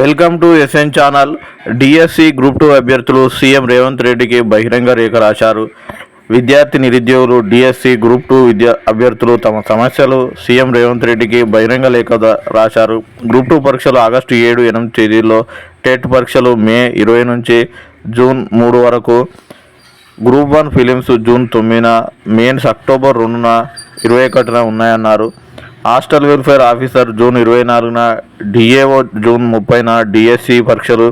Welcome to SN channel. DSC group two అభ్యర్థులు CM Revanth రెడ్డికి బహిరంగ రేఖ రాశారు. విద్యార్థి నిరుద్యోగులు డిఎస్సి గ్రూప్ టూ విద్యా అభ్యర్థులు తమ సమస్యలు సీఎం రేవంత్ రెడ్డికి బహిరంగ లేఖ రాశారు. గ్రూప్ టూ పరీక్షలు ఆగస్టు ఏడు ఎనిమిది తేదీల్లో టెట్ పరీక్షలు మే ఇరవై నుంచి జూన్ మూడు వరకు గ్రూప్ వన్ ఫిలిమ్స్ జూన్ తొమ్మిదిన మెయిన్స్ అక్టోబర్ రెండున ఇరవై ఒకటిన ఉన్నాయన్నారు. హాస్టల్ వెల్ఫేర్ ఆఫీసర్ జూన్ ఇరవై నాలుగున డిఏఓ జూన్ ముప్పైన డిఎస్సి పరీక్షలు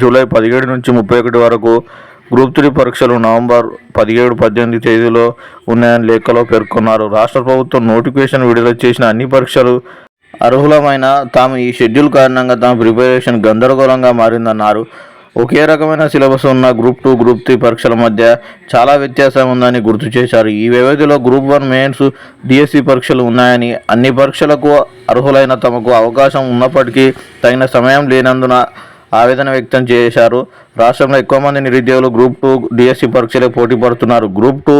జూలై పదిహేడు నుంచి ముప్పై ఒకటి వరకు గ్రూప్ త్రీ పరీక్షలు నవంబర్ పదిహేడు పద్దెనిమిది తేదీలో ఉన్నాయని లేఖలో పేర్కొన్నారు. రాష్ట్ర ప్రభుత్వం నోటిఫికేషన్ విడుదల చేసిన అన్ని పరీక్షలు అర్హులమైన తాము ఈ షెడ్యూల్ కారణంగా తమ ప్రిపరేషన్ గందరగోళంగా మారిందన్నారు. ఒకే రకమైన సిలబస్ ఉన్న గ్రూప్ టూ గ్రూప్ త్రీ పరీక్షల మధ్య చాలా వ్యత్యాసం ఉందని గుర్తు చేశారు. ఈ వ్యవధిలో గ్రూప్ వన్ మెయిన్స్ డిఎస్సి పరీక్షలు ఉన్నాయని అన్ని పరీక్షలకు అర్హులైన తమకు అవకాశం ఉన్నప్పటికీ తగిన సమయం లేనందున ఆవేదన వ్యక్తం చేశారు. రాష్ట్రంలో ఎక్కువ మంది నిరుద్యోగులు గ్రూప్ టూ డిఎస్సి పరీక్షలే పోటీ పడుతున్నారు. గ్రూప్ టూ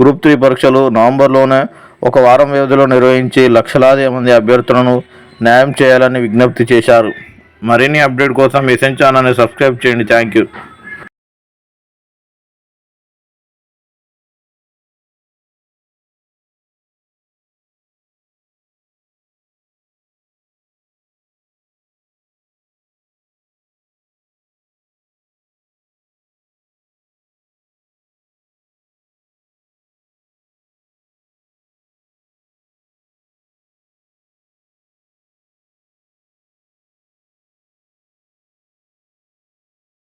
గ్రూప్ త్రీ పరీక్షలు నవంబర్లోనే ఒక వారం వ్యవధిలో నిర్వహించి లక్షలాది మంది అభ్యర్థులను న్యాయం చేయాలని విజ్ఞప్తి చేశారు. మరిన్ని అప్డేట్ కోసం ఎస్ఎన్ ఛానల్ని సబ్స్క్రైబ్ చేయండి. Thank you